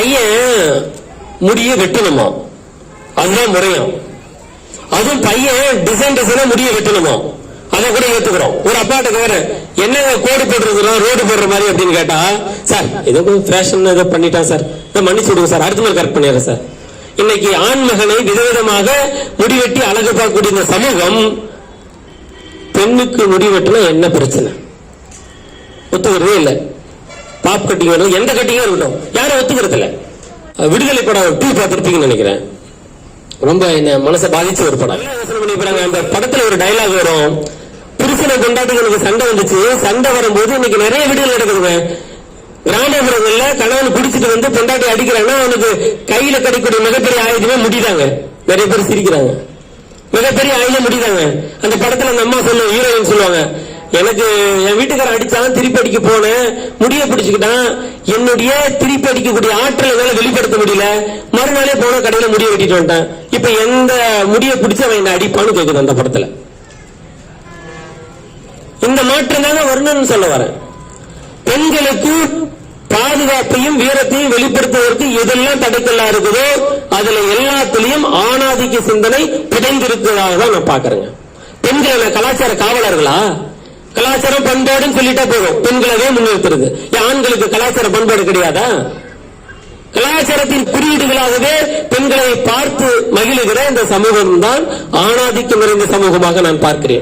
பையன் முடிய வெட்டணுமா? அதுதான் முறையும் அதுவும் பையன் டிசைன் டிசைனா முடிய வெட்டணுமா? அதை கூட ஏத்துக்கிறோம். ஒரு அப்பாட்ட கேக்குறேன் என்ன கோடு போட்டுருக்கிறோம் ரோடு போடுற மாதிரி அப்படின்னு கேட்டா சார் ஏதோ ஃபேஷன் ஏதோ பண்ணிட்டா சார். இதை மன்னிச்சு விடுங்க சார். அடுத்த நாள் கரெக்ட் பண்ணிடுறேன் சார். இன்னைக்கு ஆண் மகனை விதவிதமாக முடிவெட்டி அழகு பார்க்கக்கூடிய இந்த சமூகம் பெண்ணுக்கு முடிவெட்டுனா என்ன பிரச்சனை? ஒத்துக்கிறதே இல்லை. பாப் கட்டிங் வேணும் எந்த கட்டிங்கும் இருக்கட்டும். யாரும் ஒத்துக்கிறது இல்ல விடுதலை படம் டூ பார்த்துருப்பீங்கன்னு நினைக்கிறேன். ரொம்ப என்ன மனசை பாதிச்ச ஒரு படம். பண்ணி பாருங்க அந்த படத்துல ஒரு டயலாக் வரும். புருஷனை கொண்டாட்டுகளுக்கு சண்டை வந்துச்சு. சண்டை வரும்போது இன்னைக்கு நிறைய வீடுகள் நடக்குதுங்க. கிராமப்புறங்கள்ல கணவன் குடிச்சிட்டு வந்து பொண்டாட்டி அடிக்கிறான்னா அவனுக்கு கையில கிடைக்கக்கூடிய மிகப்பெரிய ஆயுதமே முடிதாங்க. நிறைய பேர் சிரிக்கிறாங்க. மிகப்பெரிய ஆயுதம் முடிதாங்க. அந்த படத்துல அந்த அம்மா சொல்லுவாங்க ஹீரோயின் சொல்லுவாங்க எனக்கு என் வீட்டுக்காரன் அடிச்சாலும் திருப்பி அடிக்க போனேன். முடிய பிடிச்சுக்கிட்டான். என்னுடைய திருப்பி அடிக்கக்கூடிய ஆற்றலை என்னால வெளிப்படுத்த முடியல. மறுநாளே போன கடையில முடிய வெட்டிட்டு வந்துட்டேன். இப்ப எந்த முடிய பிடிச்சு அவன் என்ன அடிப்பான்னு கேக்குது அந்த படத்துல. இந்த மாற்றம் தாங்க வரணும்னு சொல்ல வரேன். பெண்களுக்கு பாதுகாப்பையும் வீரத்தையும் வெளிப்படுத்துவதற்கு எதெல்லாம் தடைக்கல்லா இருக்குதோ அதுல எல்லாத்துலயும் ஆணாதிக்க சிந்தனை புதைந்திருக்கிறதாக தான் நான் பாக்குறேங்க. பெண்கள் கலாச்சார காவலர்களா? கலாச்சாரம் பண்பாடுன்னு சொல்லிட்டா போதும். பெண்களவே முன்னிறுத்துறது. ஏன் ஆண்களுக்கு கலாச்சார பண்பாடு கிடையாதா? கலாச்சாரத்தின் குறியீடுகளாகவே பெண்களை பார்த்து மகிழுகிற இந்த சமூகம் தான் ஆணாதிக்கம் நிறைந்த சமூகமாக நான் பார்க்கிறேன்.